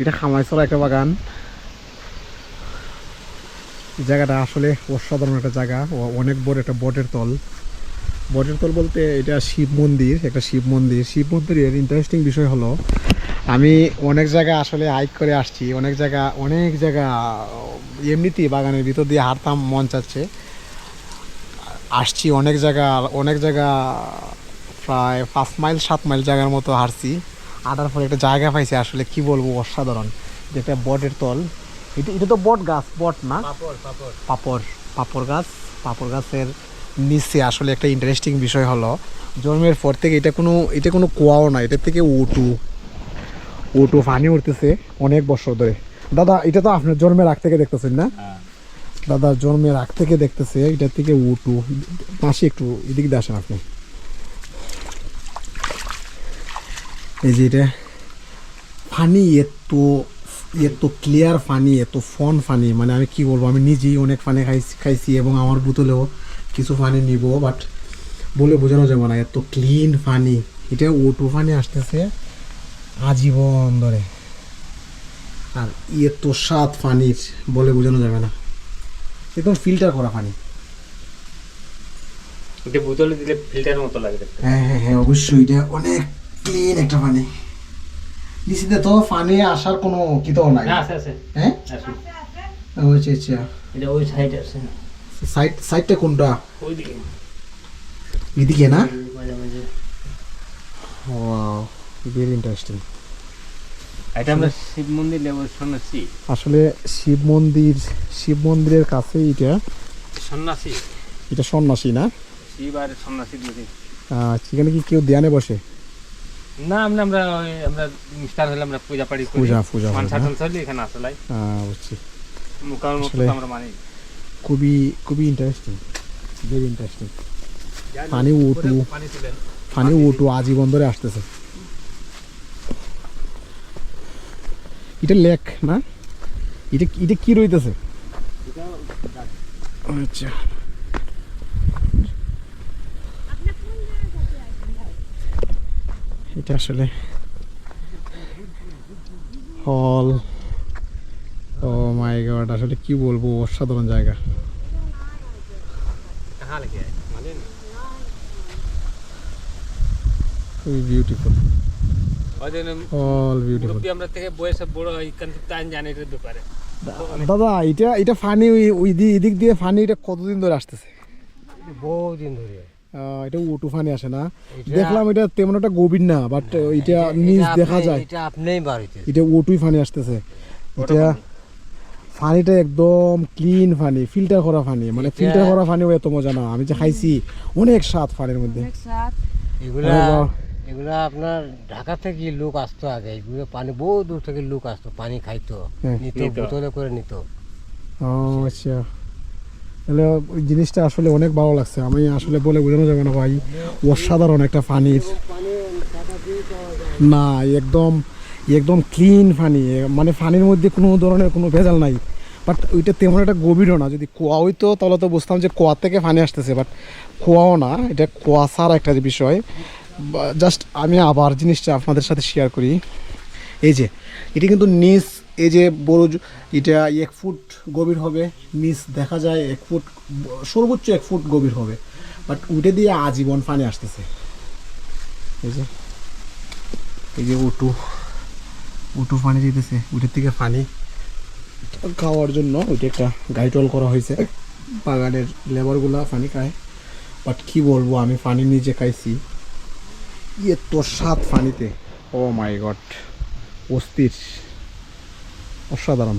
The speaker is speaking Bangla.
এটা খামাইছলা একটা বাগান। জায়গাটা আসলে অসাধারণ একটা জায়গা অনেক বড় একটা বটের তল। বটের তল বলতে এটা শিব মন্দির, একটা শিব মন্দির। শিব মন্দিরের ইন্টারেস্টিং বিষয় হলো, আমি অনেক জায়গা আসলে হাইক করে আসছি, অনেক জায়গা অনেক জায়গা, এমনিতেই বাগানের ভিতর দিয়ে হাঁটতাম, মন চাচ্ছে। আসছি অনেক জায়গা অনেক জায়গা, প্রায় পাঁচ মাইল, সাত মাইল জায়গার মতো হাঁটছি। হাঁটার পরে একটা জায়গা পাইছে আসলে কি বলব অসাধারণ যে একটা বটের তল। এটা এটা তো বট গাছ বট না? পাপড় পাপড়। গাছ। পাপড় গাছের নিচে আসলে একটা ইন্টারেস্টিং বিষয় হলো জন্মের পর থেকে এটা কোনো এটা কোনো কুয়াও না এটার থেকে উটু। উটু পানি উঠতেছে অনেক বছর ধরে। দাদা এটা তো আপনার জন্মের আগ থেকে দেখতেছেন না? দাদা জন্মের আগ থেকে দেখতেছে এটার থেকে উটু। পাশে একটু এদিক দিয়ে আসেন আপনি। এই যে এটা ফানি এত এত ক্লিয়ার ফানি এত ফন ফানি মানে আমি কি বলব আমি নিজেই অনেক ফানি খাইছি খাইছি এবং আমার বোতলেও কিছু ফানি নিব বাট বলে বোঝানো যাবে না এত ক্লিন ফানি এটা ওটু ফানি আসতেছে আজীবন ধরে। আর এত স্বাদ ফানির বলে বোঝানো যাবে না। একদম ফিল্টার করা পানি এটা বোতলে দিলে ফিল্টার মতো লাগে হ্যাঁ হ্যাঁ হ্যাঁ অবশ্যই এটা অনেক ক্লিন একটা পানি। নিচেতে তো পানি আসার কোনো কিতাও নাই। না আছে আছে। হ্যাঁ? আছে। আচ্ছা আচ্ছা। এটা ওই সাইড আছে। সাইড সাইডটা কোনটা? ওইদিকে। এদিকে না? ওয়াও ভেরি ইন্টারেস্টিং এটা আমরা শিব মন্দির লেবুর সন্ন্যাসী। আসলে শিব মন্দির শিব মন্দিরের কাছে এটা। সন্ন্যাসী। এটা সন্ন্যাসী না? শিব আর সন্ন্যাসী দুই আহ, সেখানে কি কেউ ধ্যানে বসে? না আমরা আমরা আমরা মিস্টার হলে আমরা পূজা পাড়ি করি। পূজা পূজা মানসা টানসা এখানে আসলাই আহ, বুঝছি। মুখার মতো আমরা মানি। খুবই খুবই ইন্টারেস্টিং ভেরি ইন্টারেস্টিং ফানি উঠু আজীবন ধরে আসতেছে। এটা লেক না? এটা এটা কি রইতেছে? আচ্ছা। এটা আসলে হল। ও মাই গড আসলে কি বলব অসাধারণ জায়গা। মানে খুবই বিউটিফুল অল বিউটিফুল আমরা থেকে বয়স বড় হয় তাই জানি দাদা এটা এটা ফানি এদিক দিয়ে ফানি এটা কতদিন ধরে আসতেছে? বহুদিন ধরে। এটা উটু ফানি আসে না। দেখলাম এটা তেমন একটা গভীর না বাট এটা নিচ দেখা যায়। এটা আপনিই বাড়িতে। এটা উটুই ফানি আসতেছে। এটা ফানিটা একদম ক্লিন ফানি ফিল্টার করা ফানি মানে ফিল্টার করা ফানিও এত মজা না। আমি যে খাইছি অনেক স্বাদ ফানির মধ্যে। এগুলা এগুলা আপনার ঢাকা থেকে লোক আসতো আগে। এগুলো পানি বহু দূর থেকে লোক আসতো পানি খাইতো হ্যাঁ। নিত। বোতলে করে নিত। ও আচ্ছা। তাহলে ওই জিনিসটা আসলে অনেক ভালো লাগছে। আমি আসলে বলে বোঝানো যাবে না ভাই। অসাধারণ একটা ফানির। না, একদম একদম ক্লিন ফানি। মানে ফানির মধ্যে কোনো ধরনের কোনো ভেজাল নাই। বাট ওইটা তেমন একটা গভীরও না। যদি কোয়া হইতো, তাহলে তো বুঝতাম যে কোয়া থেকে ফানি আসতেছে। বাট কোয়াও না, এটা কোয়া ছাড়া একটা বিষয়। জাস্ট আমি আবার জিনিসটা আপনাদের সাথে শেয়ার করি। এই যে, এটা কিন্তু নিচ এই যে বড় এটা এক ফুট গভীর হবে, নিচ দেখা যায় এক ফুট, সর্বোচ্চ এক ফুট গভীর হবে। বাট উঠে দিয়ে আজীবন পানি আসতেছে। এই যে এই যে উটু উটু পানি দিতেছে, উঠের থেকে পানি খাওয়ার জন্য ওইটা একটা গাইটল করা হয়েছে। বাগানের লেবারগুলা পানি খায়। বাট কি বলব, আমি পানি নিজে খাইছি। এত স্বাদ পানিতে। ও মাই গড অস্থির। অসাধারণ।